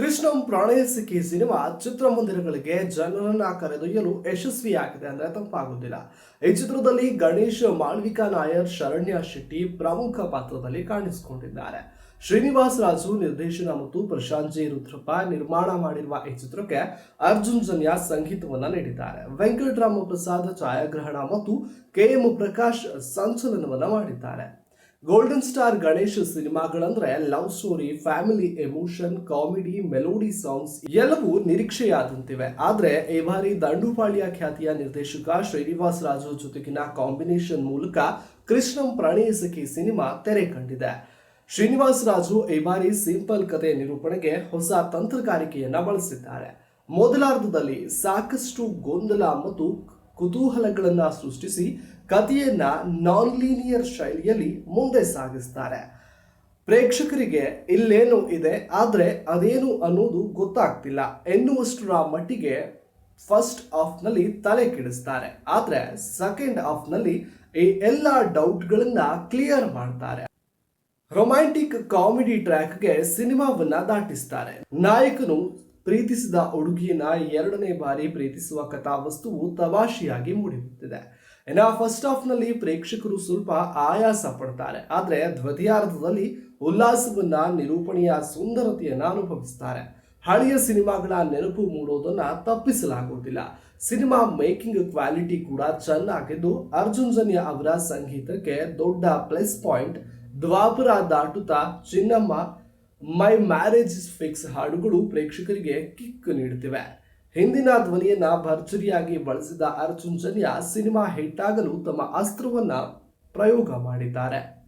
ಕೃಷ್ಣಂ ಪ್ರಾಣಯಸಿಕಿ cinema ಚಿತ್ರಮಂದಿರಗಳಿಗೆ ಜನರನ್ನ ಕರೆದೊಯ್ಯಲು ಯಶಸ್ವಿಯಾಗಿದೆ ಅಂದ್ರೆ ತಪ್ಪಾಗುವುದಿಲ್ಲ ಈ ಚಿತ್ರದಲ್ಲಿ ಗಣೇಶ್, ಮಾಳ್ವಿಕಾ ನಾಯರ್, ಶರಣ್ಯ ಶೆಟ್ಟಿ ಪ್ರಮುಖ ಪಾತ್ರದಲ್ಲಿ ಕಾಣಿಸಿಕೊಂಡಿದ್ದಾರೆ. ಶ್ರೀನಿವಾಸ್ ರಾಜು, ನಿರ್ದೇಶನ ಮತ್ತು ಪ್ರಶಾಂತ್ ಜಿ ರುದ್ರಪ್ಪ ನಿರ್ಮಾಣ ಮಾಡಿರುವ ಈ ಚಿತ್ರಕ್ಕೆ ಅರ್ಜುನ್ ಜನ್ಯ ಸಂಗೀತವನ್ನು ನೀಡಿದ್ದಾರೆ. ವೆಂಕಟರಾಮ ಪ್ರಸಾದ್ ಛಾಯಾಗ್ರಹಣ ಮತ್ತು ಕೆ ಎಂ ಪ್ರಕಾಶ್ ಸಂಚಲನವನ್ನ ಮಾಡಿದ್ದಾರೆ. Golden star Ganesh ಸಿನಿಮಾಗಳಂದ್ರೆ love story family emotion comedy melody songs ಎಲ್ಲವೂ ನಿರೀಕ್ಷೆಯಾದಂತಿವೆ. ಆದ್ರೆ ಈ ಬಾರಿ ದಂಡುಪಾಳ್ಯ ಖ್ಯಾತಿಯ ನಿರ್ದೇಶಕ ಶ್ರೀನಿವಾಸ್ ರಾಜು ಜೊತೆಗಿನ ಕಾಂಬಿನೇಷನ್ ಮೂಲಕ ಕೃಷ್ಣಂ ಪ್ರಣಯಿಸಕಿ ಸಿನಿಮಾ ತೆರೆ ಕಂಡಿದೆ. ಶ್ರೀನಿವಾಸ್ ರಾಜು ಈ ಬಾರಿ ಸಿಂಪಲ್ ಕಥೆ ನಿರೂಪಣೆಗೆ ಹೊಸ ತಂತ್ರಗಾರಿಕೆಯನ್ನ ಬಳಸಿದ್ದಾರೆ. ಮೊದಲಾರ್ಧದಲ್ಲಿ ಸಾಕಷ್ಟು ಗೊಂದಲ ಮತ್ತು ಕುತೂಹಲಗಳನ್ನ ಸೃಷ್ಟಿಸಿ ಕಥೆಯನ್ನ ನಾನ್ ಲೀನಿಯರ್ ಶೈಲಿಯಲ್ಲಿ ಮುಂದೆ ಸಾಗಿಸ್ತಾರೆ. ಪ್ರೇಕ್ಷಕರಿಗೆ ಇಲ್ಲೇನು ಇದೆ, ಆದರೆ ಅದೇನು ಅನ್ನೋದು ಗೊತ್ತಾಗ್ತಿಲ್ಲ. ಎನ್ನುವಷ್ಟರ ಮಟ್ಟಿಗೆ ಫಸ್ಟ್ನಲ್ಲಿ ತಲೆ ಕೆಡಿಸ್ತಾರೆ. ಆದರೆ ಸೆಕೆಂಡ್ನಲ್ಲಿ ಈ ಎಲ್ಲ ಡೌಟ್ಗಳನ್ನು ಕ್ಲಿಯರ್ ಮಾಡ್ತಾರೆ. ರೊಮ್ಯಾಂಟಿಕ್ ಕಾಮಿಡಿ ಟ್ರ್ಯಾಕ್ಗೆ ಸಿನಿಮಾವನ್ನ ದಾಟಿಸ್ತಾರೆ. ನಾಯಕನು ಪ್ರೀತಿಸಿದ ಹುಡುಗಿಯನ್ನ ಎರಡನೇ ಬಾರಿ ಪ್ರೀತಿಸುವ ಕಥಾವಸ್ತುವು ತಮಾಷೆಯಾಗಿ ಮೂಡಿಬರುತ್ತಿದೆ ಇನ್ನು ಫಸ್ಟ್ ಆಫ್ನಲ್ಲಿ ಪ್ರೇಕ್ಷಕರು ಸ್ವಲ್ಪ ಆಯಾಸ ಪಡ್ತಾರೆ. ಆದ್ರೆ ದ್ವಿತೀಯಾರ್ಧದಲ್ಲಿ ಉಲ್ಲಾಸವನ್ನ, ನಿರೂಪಣೆಯ ಸುಂದರತೆಯನ್ನ ಅನುಭವಿಸ್ತಾರೆ. ಹಳೆಯ ಸಿನಿಮಾಗಳ ನೆನಪು ಮೂಡೋದನ್ನ ತಪ್ಪಿಸಲಾಗುವುದಿಲ್ಲ. ಸಿನಿಮಾ ಮೇಕಿಂಗ್ ಕ್ವಾಲಿಟಿ ಕೂಡ ಚೆನ್ನಾಗಿದ್ದು ಅರ್ಜುನ್ ಜನ್ಯ ಅವರ ಸಂಗೀತಕ್ಕೆ ದೊಡ್ಡ ಪ್ಲಸ್ ಪಾಯಿಂಟ್ ದ್ವಾಪರ ದಾಟುತ್ತಾ ಚಿನ್ನಮ್ಮ ಮೈ ಮ್ಯಾರೇಜ್ ಇಸ್ ಫಿಕ್ಸ್ ಹಾಡುಗಳು ಪ್ರೇಕ್ಷಕರಿಗೆ ಕಿಕ್ ನೀಡುತ್ತಿವೆ. ಹಿಂದಿನ ಧ್ವನಿಯನ್ನ ಭರ್ಜರಿಯಾಗಿ ಬಳಸಿದ ಅರ್ಜುನ್ ಜನ್ಯ ಸಿನಿಮಾ ಹಿಟ್ ಆಗಲು ತಮ್ಮ ಅಸ್ತ್ರವನ್ನ ಪ್ರಯೋಗ ಮಾಡಿದ್ದಾರೆ.